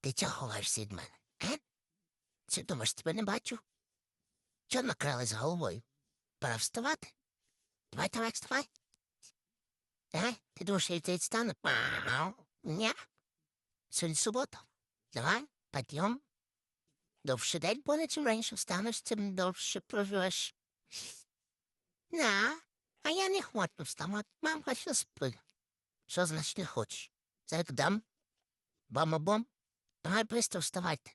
Ти чого ховаєшся від мене? Е? Чи думаєш, тебе не бачу? Чого накрилась головою? Пора вставати. Давай, давай, вставай. Е? Ти думаєш, я від тебе відстану? Ні. Сьогодні субота. Давай, підйом. Довше день буде, чим раніше встанеш, тим довше проживеш. На, а я не хочу вставати. Мамка ще спи. Що значить не хочеш? Це дам? Бам-бом? Давай быстро вставайте.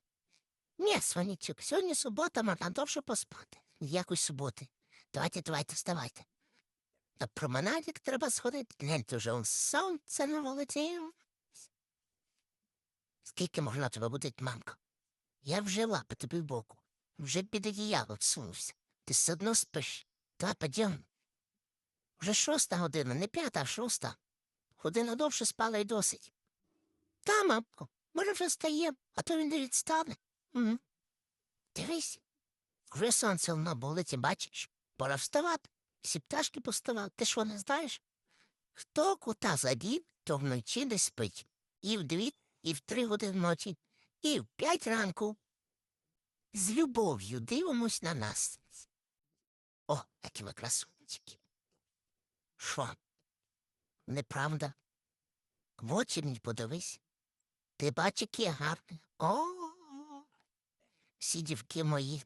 Ні, Сванічок, сьогодні субота, можна довше поспати. Якось суботи. Давайте, давайте, вставайте. На променадик треба сходити. Гляньте, вже он сонце на вулиці. Скільки можна тебе будить, мамка? Я вже лапи тобі в боку. Вже під одіяло всунувся. Ти все одно спиш. Та підйом. Вже шоста година, не п'ята, а шоста. Година довше спала й досить. Та, мамко, може вже стає, а то він не відстане. Угу. Дивись, вже сонце на вулиці, бачиш, пора вставати. Всі пташки поставали, ти що не знаєш? Хто кота задів, то вночі не спить. І в дві, і в три години ночі, і в п'ять ранку. З любов'ю дивимось на нас. О, які ми красунчики. Що? Неправда? В очі мені подивись. Ти бач, які я гарний. О, всі дівки мої.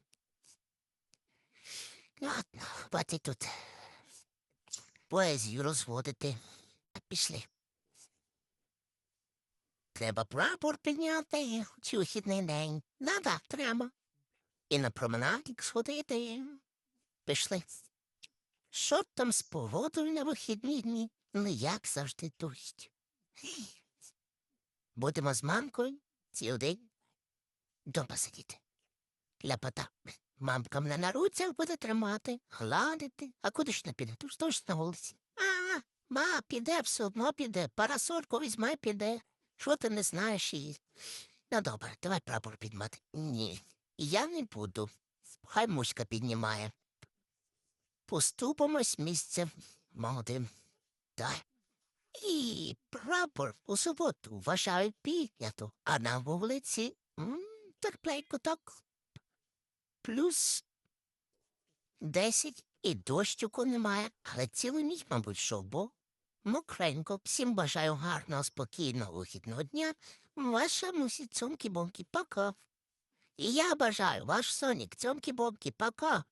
Ладно, хватить тут поезію розводити. Пішли. Треба прапор підняти чи вихідний день. Да-да, треба. І на променадик сходити. Пішли. Що там з погодою на вихідні дні? Ну, як завжди дощ. Будемо з мамкою цілий день дома сидіти. Ляпота. Мамка мене на руцях буде тримати, гладити. А куди ж не піде? Тож ж на вулиці. А, ма, піде, все одно піде. Парасольку візьме, піде. Що ти не знаєш її? Ну, добре, давай прапор підмати. Ні, я не буду. Хай муська піднімає. Поступимось місцем молодим. Так. І прапор у суботу вважають піднято, а на вулиці терпленько так. Плюс десять і дощику немає, але цілу ніч, мабуть, що, бо мокренько. Всім бажаю гарного, спокійного вихідного дня. Ваша мусі цьомкі-бомкі, пока. І я бажаю ваш сонік, цьомкі-бомкі, пока.